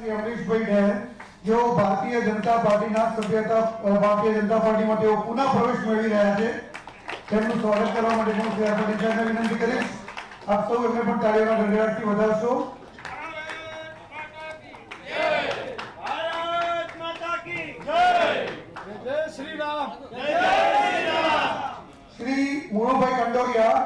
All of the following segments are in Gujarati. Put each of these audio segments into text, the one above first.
શ્રી અમરીશભાઈ ડેર જેઓ ભારતીય જનતા પાર્ટીના સભ્યતા ભારતીય જનતા પાર્ટીમાં તેઓ પુનઃ પ્રવેશ મેળવી રહ્યા છે. તેમનું સ્વાગત કરવા માટે હું શ્રી વિનંતી કરીશ. આપ સૌ એમને પણ તાળીઓના ગણગડાટથી વધાવશો ભારત માતા કી જય જય શ્રી રામ શ્રી મુળુભાઈ કંડોરિયા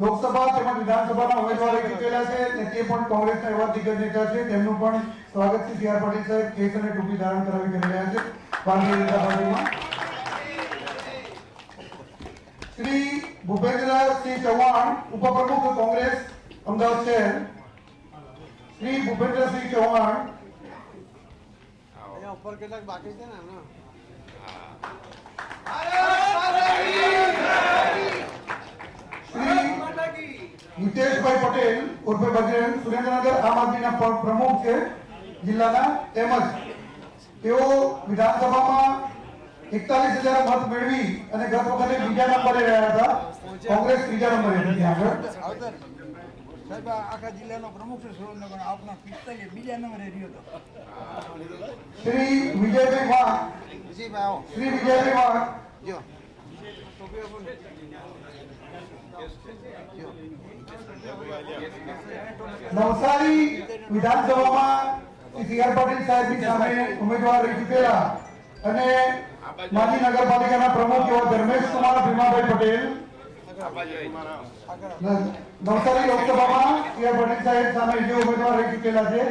લોકસભા તેમજ વિધાનસભાના ઉમેદવારો ચૂકેલા છે અને તે પણ કોંગ્રેસના એવા દિગ્ગજ નેતા છે. તેમનું પણ સ્વાગત શ્રી સી આર પાટીલ સાહેબ કેસ અને ટોપી ધારણ કરાવી કરી રહ્યા છે. ભારતીય જનતા પાર્ટીમાં. શ્રી ભૂપેન્દ્રસિંહ ચૌહાણ ઉપપ્રમુખ કોંગ્રેસ અમદાવાદ શહેર. શ્રી ભૂપેન્દ્રસિંહ ચૌહાણ. અહીંયા ઉપર કેટલાક બાકી છે ને એમના હિતેશભાઈ પટેલ ઉર્ફે બજરંગ સુરેન્દ્રનગર આમ આદમીના પ્રમુખ છે જિલ્લાના તેમજ તેઓ વિધાનસભામાં એકતાલીસ હજાર મત મેળવી અને ગત વખતે બીજા નંબરે રહ્યા હતા. કોંગ્રેસ ત્રીજા નંબરે હતી આગળ. સાહેબ આખા જિલ્લાનો પ્રમુખ છે સુરેન્દ્રનગર. આપના પિસ્તાલીસ બીજા નંબરે રહ્યો હતો. શ્રી વિજયભાઈ વાઘ. શ્રી વિજયભાઈ વાઘ. જો. નવસારી વિધાનસભામાં સી આર પાટીલ સાહેબની સામે ઉમેદવાર રહી ચૂકેલા અને માજી નગરપાલિકાના પ્રમુખ એવા ધર્મેશ કુમાર ભીમાભાઈ પટેલ, નવસારી લોકસભામાં સી આર પાટીલ સાહેબ સામે જે ઉમેદવાર રહી ચૂકેલા છે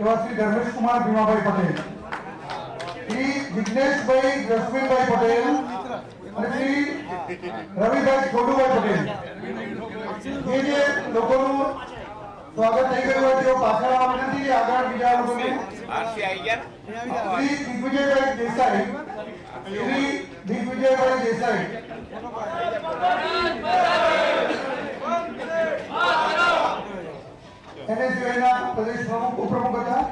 એવા શ્રી ધર્મેશ કુમાર ભીમાભાઈ પટેલ. શ્રી જિજ્ઞેશભાઈ જસવીનભાઈ પટેલ અને શ્રી રવિભાઈ છોટુભાઈ પટેલ. જે જે લોકોનું સ્વાગત થઈ ગયું હોય તેઓ પાછળ આવવા વિનંતી છે આગળ બીજા લોકોને શ્રી દિગ્વિજયભાઈ દેસાઈ શ્રી દિગ્વિજયભાઈ દેસાઈ એનએસયુઆઈના પ્રદેશ પ્રમુખ ઉપપ્રમુખ હતા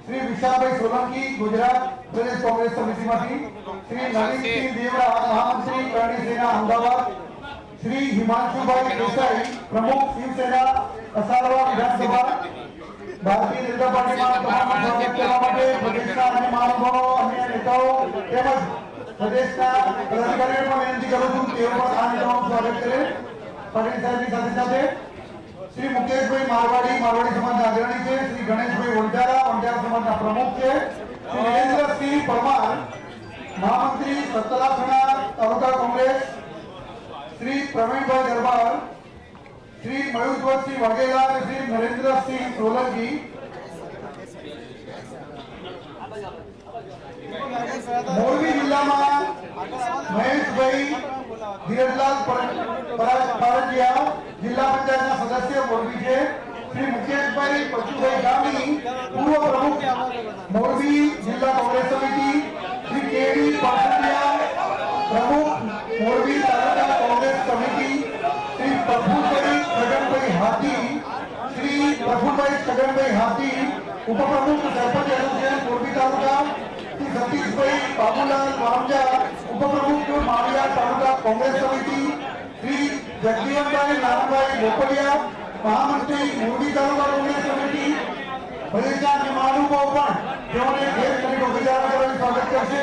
શ્રી વિશાલભાઈ સોલંકી ગુજરાત પ્રદેશ કોંગ્રેસ સમિતિમાંથી શ્રી નવીનસિંહ દેવડા મહામંત્રી કરણી સેના અમદાવાદ શ્રી હિમાંશુભાઈ દેસાઈ પ્રમુખ શિવસેના અસારવા વિધાનસભા ભારતીય જનતા પાર્ટીમાં તમામ સ્વાગત કરવા માટે પ્રદેશના અન્ય મહાનુભાવો અન્ય નેતાઓ તેમજ પ્રદેશના પદાધિકારીઓને પણ વિનંતી કરું છું તેઓ પણ આ નેતાઓનું સ્વાગત કરે. પટેલ સાહેબની સાથે સાથે શ્રી મુકેશભાઈ મારવાડી મારવાડી સમાજના અગ્રણી છે શ્રી ગણેશભાઈ વંજારા વંજારા સમાજના પ્રમુખ છે શ્રી નરેન્દ્રસિંહ પરમાર મહામંત્રી સતલાસણા તાલુકા કોંગ્રેસ શ્રી પ્રવીણભાઈ દરબાર શ્રી મયુરધ્વજસિંહ વાઘેલા અને શ્રી નરેન્દ્રસિંહ સોલંકી મોરબી જિલ્લામાં મહેશભાઈ ધીરજલાલ પર- પરા- પરજીયા જિલ્લા પંચાયતના સદસ્ય મોરબી છે શ્રી મુકેશભાઈ પચુભાઈ ગામી પૂર્વ પ્રમુખ મોરબી જિલ્લા કોંગ્રેસ સમિતિ શ્રી કેવી શ્રી પ્રફુલભાઈ છગનભાઈ હાથી ઉપપ્રમુખ સરપંચ એસોસિએશન મોરબી તાલુકા, શ્રી સતીશભાઈ બાબુલાલ વામજા ઉપપ્રમુખ માળિયા તાલુકા કોંગ્રેસ સમિતિ, શ્રી જગદીવનભાઈ નારાયણભાઈ ગોપલિયા મહામંત્રી મોરબી તાલુકા કોંગ્રેસ સમિતિ સ્વાગત કરશે.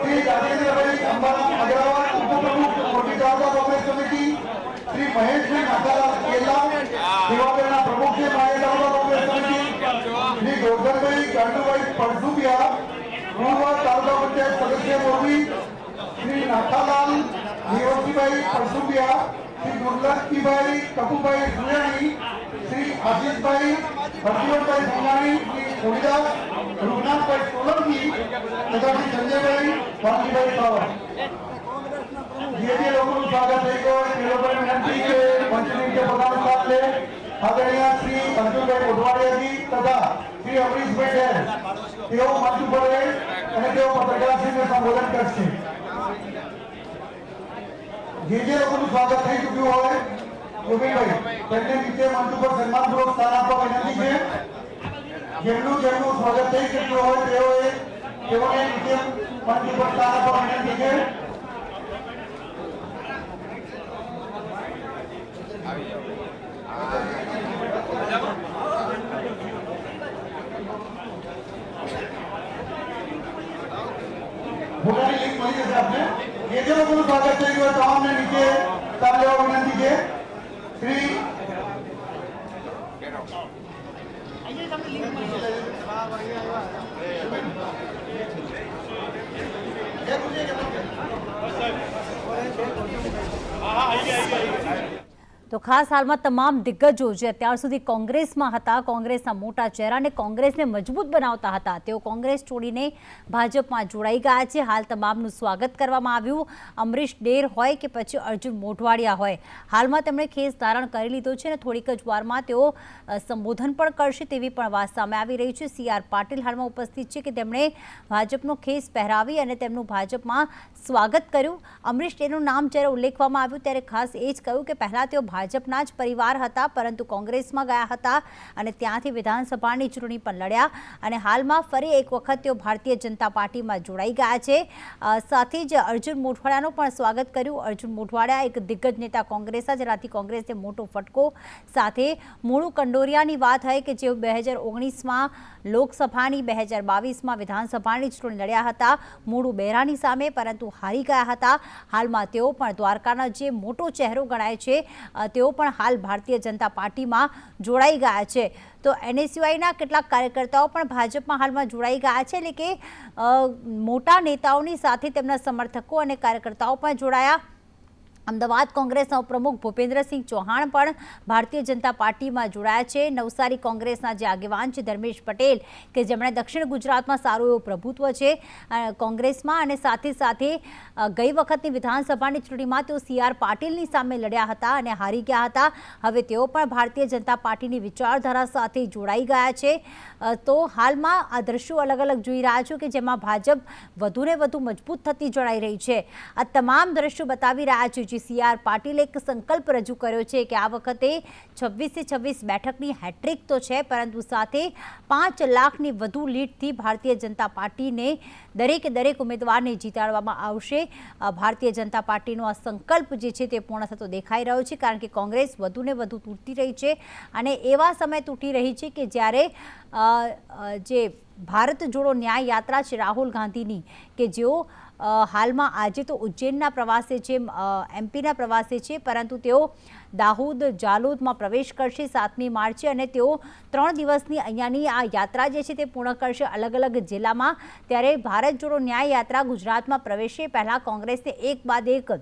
શ્રી રાજેન્દ્રભાઈ અંબાલાલ અગ્રવાલ, ઉપપ્રમુખ મોરબી તાલુકા કોંગ્રેસ સમિતિ, શ્રી મહેશભાઈ નાથાલાલ કેલા પ્રમુખ છે માયા તાલુકા કોંગ્રેસ સમિતિ શ્રી ગોરધનભાઈ ગાંડુભાઈ પરસુબિયા પૂર્વ તાલુકા સદસ્ય મોરબી શ્રી નાથાલાલ દેવસીભાઈ પરસુબિયા શ્રી દુર્લભજીભાઈ કપુભાઈ સુયાણી શ્રી આશીષભાઈ હરજીવનભાઈ સંઘાણી શ્રી કોળીદાસ રૂપનાથભાઈ સોલંકી તથા શ્રી સંજયભાઈ વાલજીભાઈ સાવર જે જે લોકોનું સ્વાગત થઈ ગયું એ લોકોને વિનંતી કે મંચની નીચે પોતાનો સ્થાન લે શ્રી અર્જુનભાઈ કોઠવાડિયાજી તથા શ્રી અમરીશભાઈ ડેર તેઓ મંચ ઉપર અને તેઓ પત્રકારશ્રીને સંબોધન કરશે. જે જે લોકોનું સ્વાગત થઈ ચૂક્યું હોય, ગોવિંદભાઈ, તેમને નીચે મંચ ઉપર સન્માનપૂર્વક સ્થાન આપવા વિનંતી છે. જેમનું જેમનું સ્વાગત થઈ ચૂક્યું હોય, તેઓએ તેઓને નીચે મંચ ઉપર સ્થાન આપવા વિનંતી છે. જે લોકોનું સ્વાગત થઈ ગયું હોય તમામને નીચે સ્થાન લેવા વિનંતી છે શ્રી તો ખાસ હાલમાં તમામ દિગ્ગજો જે અત્યાર સુધી કોંગ્રેસમાં હતા, કોંગ્રેસના મોટા ચહેરાને કોંગ્રેસને મજબૂત બનાવતા હતા, તેઓ કોંગ્રેસ છોડીને ભાજપમાં જોડાઈ ગયા છે. હાલ તમામનું સ્વાગત કરવામાં આવ્યું. અમરીશ ડેર હોય કે પછી અર્જુન મોઢવાડિયા હોય, હાલમાં તેમણે ખેસ ધારણ કરી લીધો છે અને થોડીક જ વારમાં તેઓ સંબોધન પણ કરશે તેવી પણ વાત સામે આવી રહી છે. સી. આર. પાટીલ હાલમાં ઉપસ્થિત છે કે તેમણે ભાજપનો ખેસ પહેરાવી અને તેમનું ભાજપમાં સ્વાગત કર્યું. અમરીશ ડેરનું નામ જ્યારે ઉલ્લેખવામાં આવ્યું, ત્યારે ખાસ એ જ કહ્યું કે પહેલાં તેઓ ભાજપના જ પરિવાર હતા, પરંતુ કોંગ્રેસમાં ગયા હતા અને ત્યાંથી વિધાનસભાની ચૂંટણી પણ લડ્યા અને હાલમાં ફરી એક વખત તેઓ ભારતીય જનતા પાર્ટીમાં જોડાઈ ગયા છે. સાથે જ અર્જુન મોઢવાડાનું પણ સ્વાગત કર્યું. અર્જુન મોઢવાડા એક દિગ્ગજ નેતા કોંગ્રેસના જેનાથી કોંગ્રેસને મોટો ફટકો. સાથે મૂળું કંડોરિયાની વાત હોય કે જેઓ બે હજાર ઓગણીસમાં લોકસભાની, બે હજાર બાવીસમાં વિધાનસભાની ચૂંટણી લડ્યા હતા. મૂળું બહેરાની સામે પરંતુ હારી ગયા હતા. હાલમાં તેઓ પણ દ્વારકાના જે મોટો ચહેરો ગણાય છે તેઓ પણ હાલ ભારતીય જનતા પાર્ટીમાં જોડાઈ ગયા છે. તો એનએસયુઆઈના કેટલાક કાર્યકર્તાઓ પણ ભાજપમાં હાલમાં જોડાઈ ગયા છે. એટલે કે મોટા નેતાઓની સાથે તેમના સમર્થકો અને કાર્યકર્તાઓ પણ જોડાયા. અમદાવાદ કોંગ્રેસના ઉપપ્રમુખ ભૂપેન્દ્રસિંહ ચૌહાણ પણ ભારતીય જનતા પાર્ટીમાં જોડાયા છે. નવસારી કોંગ્રેસના જે આગેવાન છે, ધર્મેશ પટેલ, કે જેમણે દક્ષિણ ગુજરાતમાં સારું એવું પ્રભુત્વ છે કોંગ્રેસમાં અને સાથે સાથે ગઈ વખતની વિધાનસભાની ચૂંટણીમાં તેઓ સી આર પાટીલની સામે લડ્યા હતા અને હારી ગયા હતા. હવે તેઓ પણ ભારતીય જનતા પાર્ટીની વિચારધારા સાથે જોડાઈ ગયા છે. તો હાલમાં આ દ્રશ્યો અલગ અલગ જોઈ રહ્યા છો કે જેમાં ભાજપ વધુને વધુ મજબૂત થતી જણાઈ રહી છે. આ તમામ દ્રશ્યો બતાવી રહ્યા છે. જે સી આર પાટીલે એક સંકલ્પ રજૂ કર્યો છે કે આ વખતે છવ્વીસે છવ્વીસ બેઠકની હેટ્રિક તો છે, પરંતુ સાથે પાંચ લાખની વધુ લીડથી ભારતીય જનતા પાર્ટીને દરેકે દરેક ઉમેદવારને જીતાડવામાં આવશે. ભારતીય જનતા પાર્ટીનો આ સંકલ્પ જે છે તે પૂર્ણ થતો દેખાઈ રહ્યો છે, કારણ કે કોંગ્રેસ વધુને વધુ તૂટતી રહી છે અને એવા સમય તૂટી રહી છે કે જ્યારે જે ભારત જોડો ન્યાય યાત્રા છે રાહુલ ગાંધીની, કે જેઓ હાલમાં આજે તો ઉજ્જૈનના પ્રવાસે છે એમપીના પ્રવાસે છે, પરંતુ તેઓ દાહોદ, જાલોદમાં પ્રવેશ કરશે સાતમી માર્ચે અને તેઓ ત્રણ દિવસની અહીંયાની આ યાત્રા જે છે તે પૂર્ણ કરશે અલગ અલગ જિલ્લામાં. ત્યારે ભારત જોડો ન્યાય યાત્રા ગુજરાતમાં પ્રવેશે. પહેલાં કોંગ્રેસને એક બાદ એક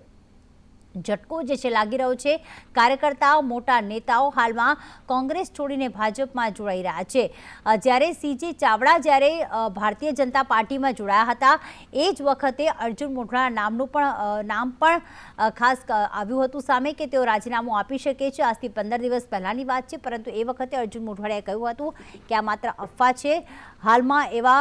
ઝટકો જે છે લાગી રહ્યો છે. કાર્યકર્તાઓ, મોટા નેતાઓ હાલમાં કોંગ્રેસ છોડીને ભાજપમાં જોડાઈ રહ્યા છે. જ્યારે સીજી ચાવડા જ્યારે ભારતીય જનતા પાર્ટીમાં જોડાયા હતા, એ જ વખતે અર્જુન મોઢવાણા નામનું પણ નામ પણ ખાસ આવ્યું હતું સામે કે તેઓ રાજીનામું આપી શકે છે. આજથી પંદર દિવસ પહેલાંની વાત છે, પરંતુ એ વખતે અર્જુન મોઢવાડિયાએ કહ્યું હતું કે આ માત્ર અફવા છે. હાલમાં એવા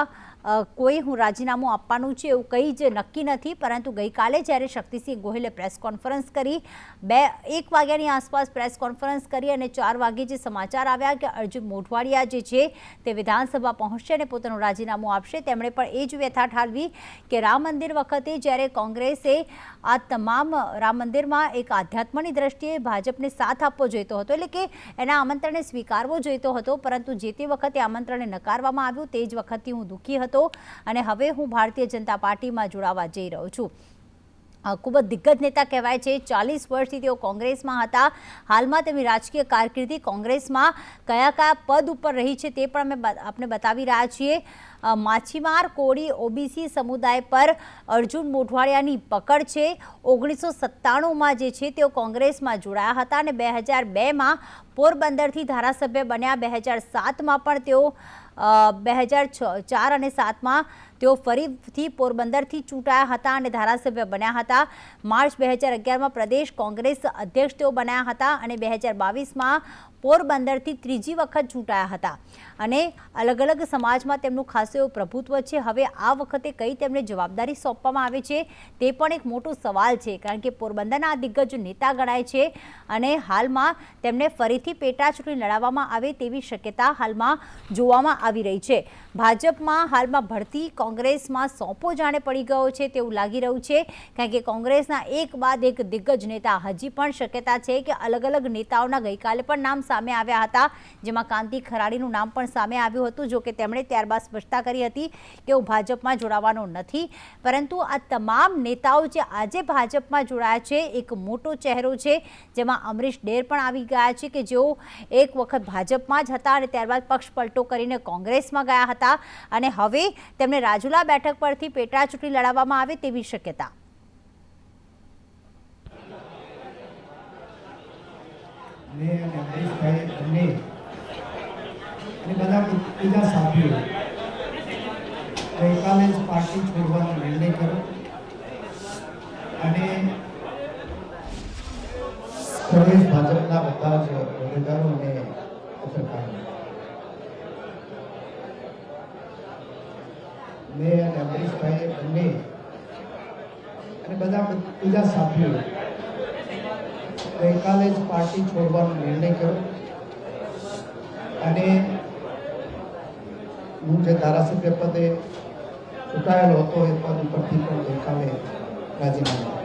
કોઈ હું રાજીનામું આપવાનું છે એવું કંઈ જ નક્કી નથી, પરંતુ ગઈકાલે જ્યારે શક્તિસિંહ ગોહિલે પ્રેસ કોન્ફરન્સ કરી, બે, એક વાગ્યાની આસપાસ પ્રેસ કોન્ફરન્સ કરી અને ચાર વાગે જે સમાચાર આવ્યા કે અર્જુન મોઢવાડિયા જે છે તે વિધાનસભા પહોંચશે અને પોતાનું રાજીનામું આપશે, તેમણે પણ એ જ વ્યથા ઠાલવી કે રામ મંદિર વખતે જ્યારે કોંગ્રેસે આ તમામ રામ મંદિરમાં એક આધ્યાત્મની દ્રષ્ટિએ ભાજપને સાથ આપવો જોઈતો હતો, એટલે કે એના આમંત્રણને સ્વીકારવો જોઈતો હતો, પરંતુ જે તે વખતે આમંત્રણને નકારવામાં આવ્યું તે જ વખતથી હું દુઃખી હતો. અને હવે હું ભારતીય જનતા પાર્ટીમાં જોડાવા જઈ રહ્યો છું. ખૂબ જ દિગ્ગજ નેતા કહેવાય છે. ચાલીસ વર્ષથી તેઓ કોંગ્રેસમાં હતા. હાલમાં તેમની રાજકીય કારકિર્દી કોંગ્રેસમાં કયા કયા પદ ઉપર રહી છે તે પણ અમે આપને બતાવી રહ્યા છીએ. માછીમાર કોળી ઓબીસી સમુદાય પર અર્જુન મોઢવાડિયાની પકડ છે. ઓગણીસો સત્તાણુંમાં જે છે તેઓ કોંગ્રેસમાં જોડાયા હતા અને બે હજાર બેમાં પોરબંદરથી ધારાસભ્ય બન્યા. બે હજાર સાતમાં પણ તેઓ બે હજાર ચાર અને સાતમાં તેઓ ફરીથી પોરબંદરથી ચૂંટાયા હતા અને ધારાસભ્ય બન્યા હતા. માર્ચ બે હજાર અગિયારમાં પ્રદેશ કોંગ્રેસ અધ્યક્ષ તેઓ બન્યા હતા અને બે હજાર બાવીસમાં પોરબંદરથી ત્રીજી વખત ચૂંટાયા હતા. અને અલગ અલગ સમાજમાં તેમનું ખાસ એવું પ્રભુત્વ છે. હવે આ વખતે કઈ તેમને જવાબદારી સોંપવામાં આવે છે તે પણ એક મોટો સવાલ છે, કારણ કે પોરબંદરના આ દિગ્ગજ નેતા ગણાય છે અને હાલમાં તેમને ફરીથી પેટા ચૂંટણી લડાવવામાં આવે તેવી શક્યતા હાલમાં જોવામાં આવી રહી છે. ભાજપમાં હાલમાં ભરતી કોંગ્રેસમાં સોંપો જાણે પડી ગયો છે તેવું લાગી રહ્યું છે. કારણ કે કોંગ્રેસના એક બાદ એક દિગ્ગજ નેતા હજી પણ શક્યતા છે કે અલગ અલગ નેતાઓના ગઈકાલે પણ નામ સામે આવ્યા હતા. જેમાં કાંતિ ખરાડીનું નામ પણ સામે આવ્યું હતું જો કે તેમણે ત્યારબાદ સ્પષ્ટતા કરી હતી કે હું ભાજપમાં જોડાવાનો નથી. પરંતુ આ તમામ નેતાઓ જે આજે ભાજપમાં જોડાયા છે, એક મોટો ચહેરો છે, જેમાં અમરીશ ડેર પણ આવી ગયા છે કે જેઓ એક વખત ભાજપમાં જ હતા અને ત્યારબાદ પક્ષ પલટો કરીને કોંગ્રેસમાં ગયા હતા. અને હવે તેમને રાજુલા બેઠક પરથી પેટા ચૂંટણી લડાવવામાં આવે તેવી શક્યતા. પ્રદેશ ભાજપના બધા જ હોદ્દેદારો અને મેં અને અમરીશભાઈ બંને અને બધા બીજા સાથીઓ ગઈકાલે જ પાર્ટી છોડવાનો નિર્ણય કર્યો. અને હું જે ધારાસભ્ય પદે ચૂંટાયેલો હતો એ પદ ઉપરથી પણ ગઈકાલે રાજીનામું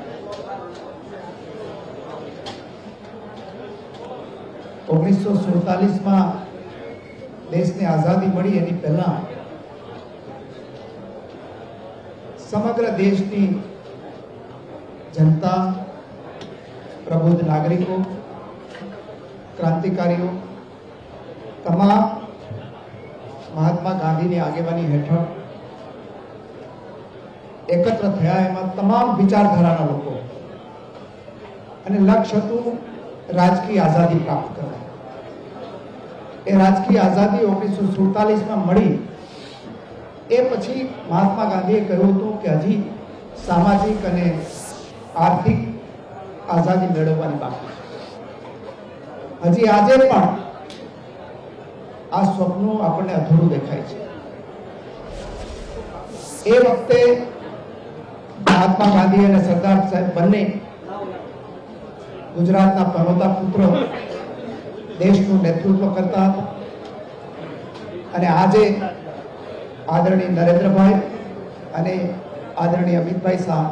ઓગણીસો સુડતાલીસમાં દેશને આઝાદી મળી એની પહેલા સમગ્ર દેશની જનતા, પ્રબુદ્ધ નાગરિકો, ક્રાંતિકારીઓ, તમામ મહાત્મા ગાંધીની આગેવાની હેઠળ એકત્ર થયા એમાં તમામ વિચારધારાના લોકો અને લક્ષ્ય હતું રાજકીય આઝાદી પ્રાપ્ત કરવા. એ રાજકીય આઝાદી ઓગણીસો સુડતાલીસમાં મળી એ પછી મહાત્મા ગાંધીએ કહ્યું હતું કે હજી સામાજિક અને આર્થિક આઝાદી મેળવવાની બાકી. હજી આજે પણ આ સ્વપ્ન આપણને અધૂરું દેખાય છે એ વખતે મહાત્મા ગાંધી અને સરદાર સાહેબ બંને ગુજરાતના પર્વતા પુત્ર દેશનું નેતૃત્વ કરતા હતા અને આજે આદરણીય નરેન્દ્રભાઈ અને આદરણીય અમિતભાઈ શાહ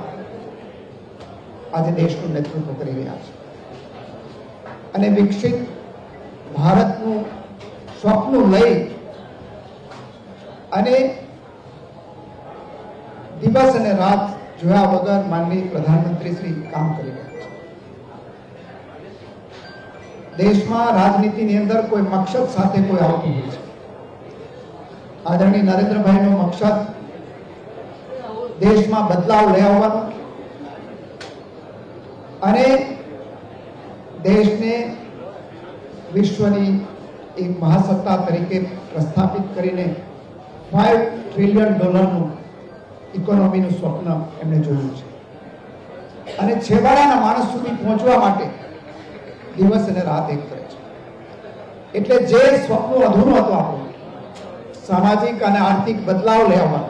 આજે દેશનું નેતૃત્વ કરી રહ્યા છે. અને વિકસિત ભારતનું સ્વપ્ન લઈ અને દિવસ અને રાત જોયા વગર માનનીય પ્રધાનમંત્રી શ્રી કામ કરી રહ્યા છે. દેશમાં રાજનીતિની અંદર કોઈ મકસદ સાથે કોઈ આવતું હોય છે. આદરણીય નરેન્દ્રભાઈનો મકસદ દેશમાં બદલાવ લઈ આવવાનો અને દેશને વિશ્વની એક મહાસત્તા તરીકે પ્રસ્થાપિત કરીને ફાઈવ ટ્રિલિયન ડોલરનું ઇકોનોમીનું સ્વપ્ન એમણે જોયું છે. અને છેવાડાના માણસ સુધી પહોંચવા માટે દિવસ અને રાત એક કરે છે. એટલે જે સ્વપ્ન અધૂરું હતું આપણું સામાજિક અને આર્થિક બદલાવ લેવા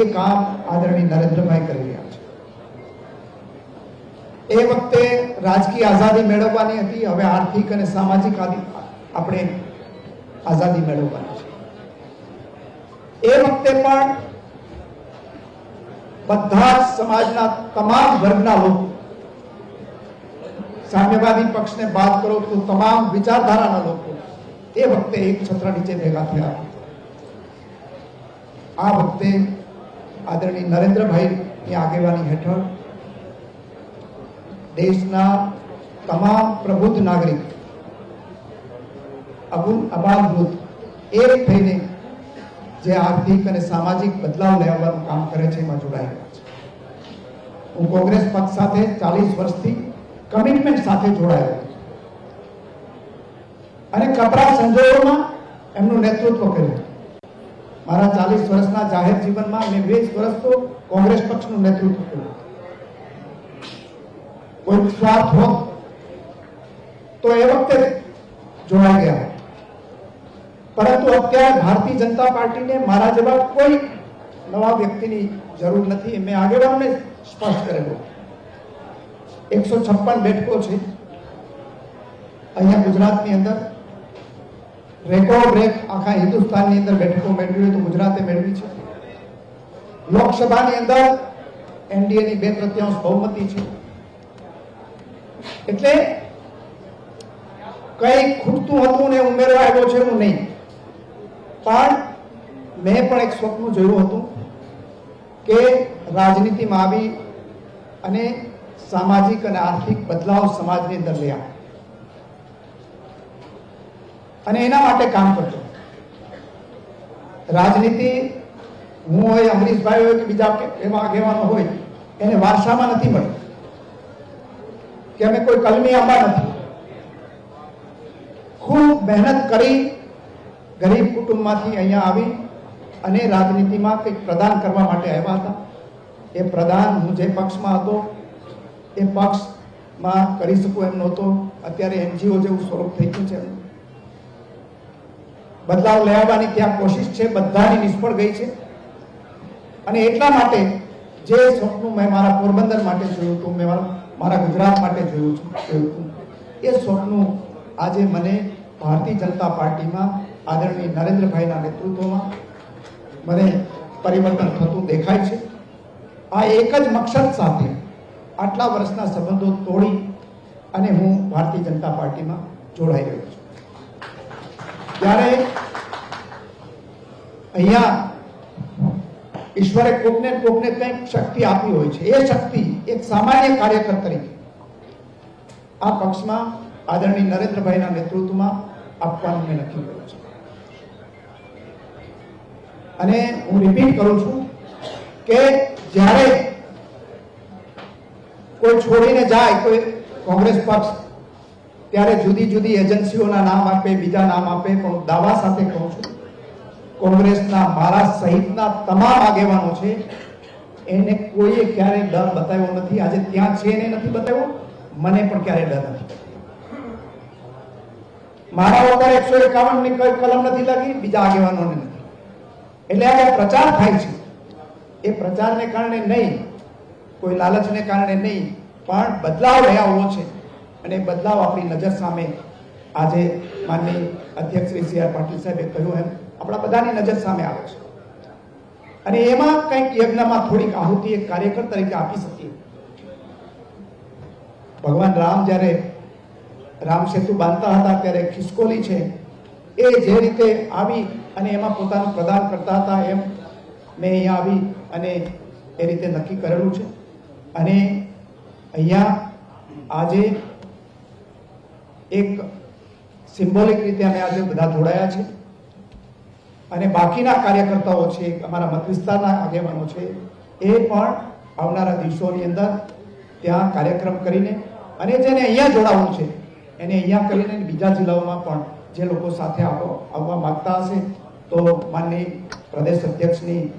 એ કામ આદરણીય નરેન્દ્રભાઈ કરી રહ્યા છે. એ વખતે રાજકીય આઝાદી મેળવવાની હતી, હવે આર્થિક અને સામાજિક આપણે આઝાદી મેળવવાની છે. એ વખતે પણ બધા સમાજના તમામ વર્ગના લોકો સામ્યવાદી પક્ષને બાદ કરો તો તમામ વિચારધારાના લોકો એ વખતે એક છત્ર નીચે ભેગા થયા આ વખતે આદરણીય નરેન્દ્રભાઈની આગેવાની હેઠળ દેશના તમામ પ્રબુદ્ધ નાગરિક, અબુલ અબાલભૂત એક થઈને જે આર્થિક અને સામાજિક બદલાવ લેવાનું કામ કરે છે, એમાં જોડાયેલા છે હું કોંગ્રેસ પક્ષ સાથે ચાલીસ વર્ષથી કમિટમેન્ટ સાથે જોડાયેલો છું. અને કપરા સંજોગોમાં એમનું નેતૃત્વ કર્યું. મારા ચાલીસ વર્ષના જાહેર જીવનમાં મેં વીસ વર્ષ તો કોંગ્રેસ પક્ષનું નેતૃત્વ કર્યું. કોઈ સ્વાર્થ હોત તો એ વખતે જોડાઈ ગયા. પરંતુ અત્યારે ભારતીય જનતા પાર્ટીને મારા જેવા કોઈ નવા વ્યક્તિની જરૂર નથી. મેં આગેવાનને સ્પષ્ટ કરેલું. એકસો છપ્પન બેઠકો છે. અહીંયા ગુજરાતની અંદર રેકોર્ડ બ્રેક આખા હિન્દુસ્તાનની અંદર બેઠકો મેળવી હોય તો ગુજરાતે મેળવી છે. લોકસભાની અંદર એનડીએની બે તૃતીયાંશ બહુમતી છે. એટલે કંઈ ખૂટતું હતું ને ઉમેરવા આવ્યો છે હું નહીં. પણ મેં પણ એક સ્વપ્ન જોયું હતું કે રાજનીતિમાં આવી અને સામાજિક અને આર્થિક બદલાવ સમાજની અંદર લઈ આવે. અને એના માટે કામ કરતો રાજનીતિ, હું હોય, અમરીશભાઈ હોય કે બીજા એમાં આગેવાનો હોય, એને વારસામાં નથી મળતી. કે અમે કોઈ કલમી આંબા નથી. ખૂબ મહેનત કરી ગરીબ કુટુંબમાંથી અહીંયા આવી અને રાજનીતિમાં કંઈક પ્રદાન કરવા માટે આવ્યા હતા. એ પ્રદાન હું જે પક્ષમાં હતો, એ પક્ષમાં કરી શકું એમ નહોતો. અત્યારે એનજીઓ જેવું સ્વરૂપ થઈ ગયું છે. બદલાવ લઈ આવવાની ત્યાં કોશિશ છે, બધાની નિષ્ફળ ગઈ છે. અને એટલા માટે જે સ્વપ્નું મેં મારા પોરબંદર માટે જોયું હતું, મેં મારા ગુજરાત માટે જોયું છું એ સ્વપ્નું આજે મને ભારતીય જનતા પાર્ટીમાં આદરણીય નરેન્દ્રભાઈના નેતૃત્વમાં મને પરિવર્તન થતું દેખાય છે. આ એક જ મકસદ સાથે આટલા વર્ષના સંબંધો તોડી અને હું ભારતીય જનતા પાર્ટીમાં જોડાઈ રહ્યો છું ત્યારે અહીંયા ઈશ્વરે કોકને કોકને કંઈક શક્તિ આપી હોય છે. એ શક્તિ એક સામાન્ય કાર્યકર તરીકે આ પક્ષમાં આદરણીય નરેન્દ્રભાઈના નેતૃત્વમાં આપવાનું મેં નક્કી કર્યું છે. અને હું રિપીટ કરું છું કે જ્યારે કોઈ છોડીને જાય તો કોંગ્રેસ પક્ષ ત્યારે જુદી જુદી એજન્સીઓના નામ આપે, બીજા નામ આપે, પણ દાવા સાથે કહું છું, કોંગ્રેસના મારા સહિતના તમામ આગેવાનો છે, એને કોઈએ ક્યારેય ડર બતાવ્યો નથી. આજે ત્યાં છે એને નથી બતાવ્યો, મને પણ ક્યારેય ડર નથી. મારા ઉપર એકસો એકાવનની કોઈ કલમ નથી લાગી, બીજા આગેવાનોને નથી. એટલે આ પ્રચાર થાય છે. એ પ્રચારને કારણે નહીં, કોઈ લાલચને કારણે નહીં, પણ બદલાવ લઈ આવવો છે. અને બદલાવ આપણી નજર સામે આજે માનની અધ્યક્ષ શ્રી સી આર પાટીલ સાહેબે કહ્યું એમ આપણા બધાની નજર સામે આવે છે. અને એમાં કંઈક યજ્ઞમાં થોડીક આહુતિ એક કાર્યકર તરીકે આપી શકીએ. ભગવાન રામ જ્યારે રામ સેતુ બાંધતા હતા ત્યારે ખિસકોલી છે, એ જે રીતે આવી અને એમાં પોતાનું પ્રદાન કરતા હતા એમ મેં અહીંયા આવી અને એ રીતે નક્કી કરેલું છે. અને અહીંયા આજે એક સિમ્બોલિક રીતે અમે આજે બધા જોડાયા છે. અને બાકીના કાર્યકર્તાઓ છે, અમારા મત વિસ્તારના આગેવાનો છે, એ પણ આવનારા દિવસોની અંદર ત્યાં કાર્યક્રમ કરીને અને જેને અહીંયા જોડાવવું છે, એને અહીંયા કરીને બીજા જિલ્લાઓમાં પણ જે લોકો સાથે આવો- આવવા માગતા હશે, તો માનની પ્રદેશ અધ્યક્ષની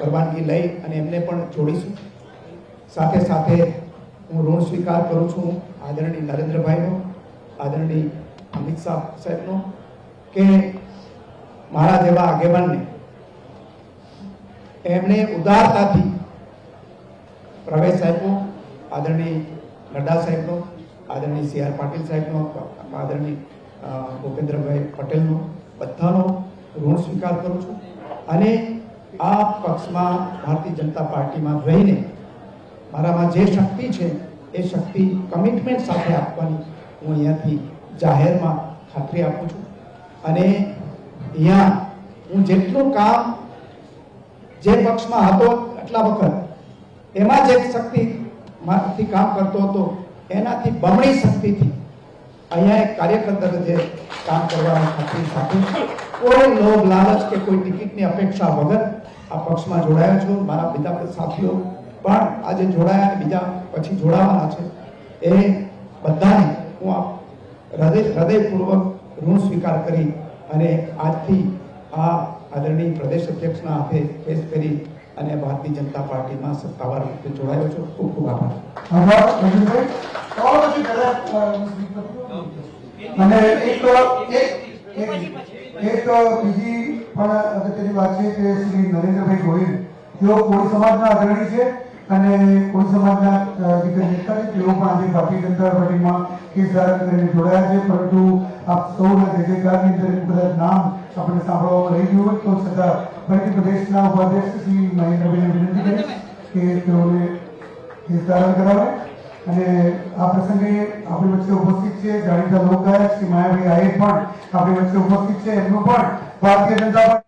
પરવાનગી લઈ અને એમને પણ જોડીશું. સાથે સાથે હું ઋણ સ્વીકાર કરું છું આદરણીય નરેન્દ્રભાઈનો. આદરણીય અમિત શાહ સાહેબનો કે મારા જેવા આગેવાનને. એમણે ઉદારતાથી પ્રવેશ સાહેબનો આદરણીય નડ્ડા સાહેબનો, આદરણીય સી આર પાટીલ સાહેબનો, આદરણીય ભૂપેન્દ્રભાઈ પટેલનો, બધાનો ઋણ સ્વીકાર કરું છું. અને આ પક્ષમાં ભારતીય જનતા પાર્ટીમાં રહીને મારામાં જે શક્તિ છે, એ શક્તિ કમિટમેન્ટ સાથે આપવાની હું અહીંયાથી જાહેરમાં ખાતરી આપું છું. અને અહીંયા હું જેટલું કામ જે પક્ષમાં હતો આટલા વખત, એમાં જે શક્તિ માંથી કામ કરતો હતો, એનાથી બમણી શક્તિથી અહીંયા એક કાર્યકર તરીકે કામ કરવાની ખાતરી સાથે કોઈ લોભ, લાલચ કે કોઈ ટિકિટની અપેક્ષા વગર આ પક્ષમાં જોડાયો છું, મારા બીજા સાથીઓ. પણ આજે જોડાયા બીજા પછી જોડાવાના છે. એ બધાને હું આપ હૃદય, હૃદયપૂર્વક ઋણ સ્વીકાર કરી અને આજથી આ આદરણીય પ્રદેશ અધ્યક્ષના હાથે પેશ કરી અને ભારતીય જનતા પાર્ટીમાં સત્તાવાર રીતે જોડાયો છું. ખૂબ ખૂબ આભાર. અને એક એક બીજી પણ અગત્યની વાત છે કે શ્રી નરેન્દ્રભાઈ ગોહિલ, તેઓ કોળી સમાજના અગ્રણી છે. અને કોઈ સમાજના દીકરી નેતા છે તેઓ પણ આજે ભારતીય જનતા પાર્ટીમાં કેસ ધારણ કરીને જોડાયા છે. પરંતુ આપ સૌના જય જયકારની અંદર કદાચ નામ આપણે સાંભળવા રહી ગયું હોય, તો છતાં ફરીથી પ્રદેશના ઉપાધ્યક્ષ શ્રી મહેન્દ્રભાઈને વિનંતી કરીશ કે તેઓને કેસ ધારણ કરાવે. અને આ પ્રસંગે આપણી વચ્ચે ઉપસ્થિત છે જાણીતા લોકગાયક શ્રી માયાભાઈ આહિર પણ આપણી વચ્ચે ઉપસ્થિત છે. એમનું પણ ભારતીય જનતા